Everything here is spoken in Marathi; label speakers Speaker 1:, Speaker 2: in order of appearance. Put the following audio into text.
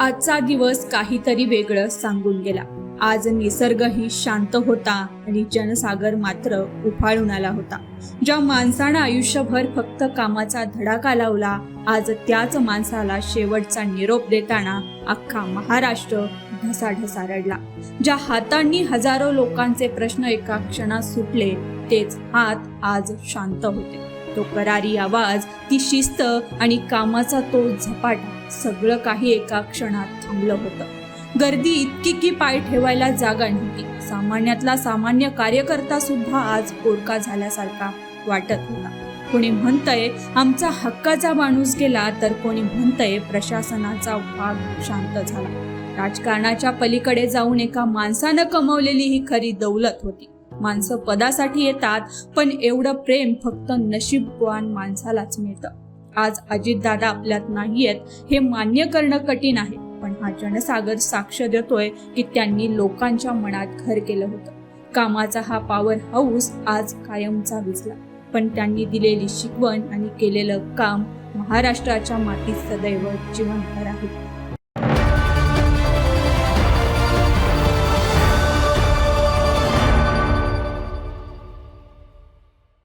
Speaker 1: आजचा दिवस काहीतरी वेगळं सांगून गेला. आज निसर्गही शांत होता आणि जनसागर मात्र उफाळून आला होता. ज्या माणसानं आयुष्यभर फक्त कामाचा धडाका लावला आज त्याच माणसाला शेवटचा निरोप देताना अख्खा महाराष्ट्र ढसाढसा रडला. ज्या हातांनी हजारो लोकांचे प्रश्न एका क्षणात सुटले तेच हात आज शांत होते. तो करारी आवाज ती शिस्त आणि कामाचा तो झपाटा सगळं काही एका क्षणात थांबलं होतं. गर्दी इतकी की पाय ठेवायला जागा नव्हती. सामान्यातला सामान्य कार्यकर्ता सुद्धा आज पोरका झाल्यासारखा वाटत होता. कोणी म्हणतंय आमचा हक्काचा माणूस गेला तर कोणी म्हणतंय प्रशासनाचा भाग शांत झाला. राजकारणाच्या पलीकडे जाऊन एका माणसानं कमवलेली ही खरी दौलत होती. माणसं पदासाठी येतात पण एवढं प्रेम फक्त नशीबवान माणसालाच मिळतं. आज अजितदादा आपल्यात नाहीयेत हे मान्य करणं कठीण आहे पण हा जनसागर साक्ष देतोय की त्यांनी लोकांच्या मनात घर केलं होतं. कामाचा हा पॉवर हाऊस आज कायमचा विसला पण त्यांनी दिलेली शिकवण आणि केलेलं काम महाराष्ट्राच्या मातीत सदैव जिवंत राहील.